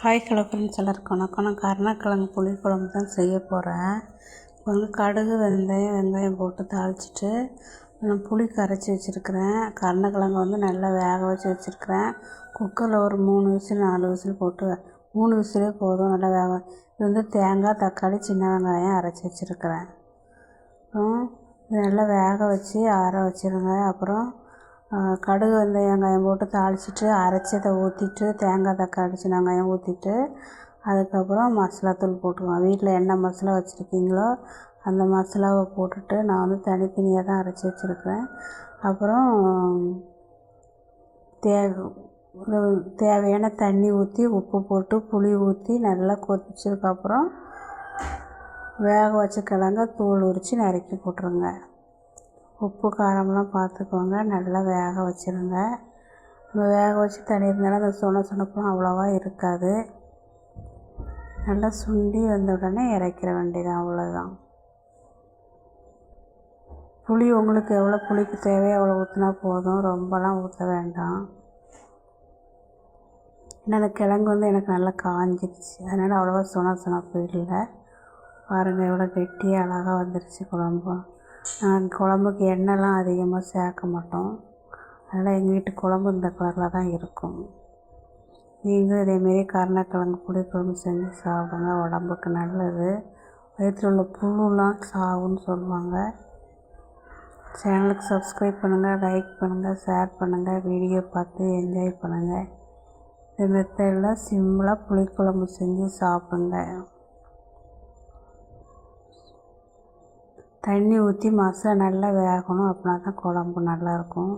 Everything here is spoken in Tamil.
ஹாய் ஹலோ ஃப்ரெண்ட்ஸ் எல்லாருக்கும் வணக்கம் நான் கருணக்கிழங்கு புளிக்குழம்பு தான் செய்ய போகிறேன் இப்போ வந்து கடுகு வெந்தயம் வெங்காயம் போட்டு தாளிச்சிட்டு நான் புளி கரைச்சி வச்சுருக்கிறேன். கருணக்கிழங்கு வந்து நல்லா வேக வச்சு வச்சுருக்கிறேன். குக்கரில் ஒரு மூணு விசில் நாலு விசில் போட்டு மூணு விசிலே போதும் நல்லா வேக இது வந்து தேங்காய் தக்காளி சின்ன வெங்காயம் அரைச்சி வச்சுருக்கிறேன். அப்புறம் இது நல்லா வேக வச்சு ஆற வச்சுருங்க. அப்புறம் கடுகு வந்து வெங்காயம் போட்டு தாளிச்சிட்டு அரைச்சதை ஊற்றிட்டு தேங்காய் தக்காளி சின்ன வெங்காயம் ஊற்றிட்டு அதுக்கப்புறம் மசாலாத்தூள் போட்டுக்குவேன் வீட்டில் என்ன மசாலா வச்சுருக்கீங்களோ அந்த மசாலாவை போட்டுட்டு நான் வந்து தனித்தனியாக தான் அரைச்சி வச்சுருக்கிறேன். அப்புறம் தேவை தேவையான தண்ணி ஊற்றி உப்பு போட்டு புளி ஊற்றி நல்லா கொதிச்சதுக்கப்புறம் வேக வச்ச கிழங்க தூள் உரித்து நறுக்கி போட்டுருங்க. உப்பு காரம்லாம் பார்த்துக்கோங்க. நல்லா வேக வச்சுருங்க. நம்ம வேக வச்சு தண்ணி இருந்தாலும் அந்த சுன சுணப்பெலாம் அவ்வளோவா இருக்காது. நல்லா சுண்டி வந்த உடனே இறக்கிற வேண்டியதான் அவ்வளோதான் புளி உங்களுக்கு எவ்வளோ புளிக்கு தேவையோ அவ்வளோ ஊற்றினா போதும். ரொம்பலாம் ஊற்ற வேண்டாம். ஏன்னா அந்த கிழங்கு வந்து எனக்கு நல்லா காஞ்சிருச்சு. அதனால் அவ்வளோவா சுன சுனப்பு இல்லை. பாருங்கள் எவ்வளோ கெட்டியாக அழகாக வந்துருச்சு குழம்பு. நாங்கள் குழம்புக்கு எண்ணெய்லாம் அதிகமாக சேர்க்க மாட்டோம். அதனால் எங்கள் வீட்டு குழம்பு இந்த கலரில் தான் இருக்கும். நீங்களும் இதேமாரி கருணக்கிழங்கு புளிக்குழம்பு செஞ்சு சாப்பிடுங்க. உடம்புக்கு நல்லது. வயிற்றில் உள்ள புழுலாம் சாகுன்னு சொல்லுவாங்க. சேனலுக்கு சப்ஸ்கிரைப் பண்ணுங்கள் லைக் பண்ணுங்கள் ஷேர் பண்ணுங்கள் வீடியோ பார்த்து என்ஜாய் பண்ணுங்கள் இந்த மெத்தடில் சிம்பிளாக புளிக்குழம்பு செஞ்சு சாப்பிடுங்க. தண்ணி ஊற்றி மசாலா நல்லா வேகணும். அப்படின்னா தான் குழம்பு நல்லாயிருக்கும்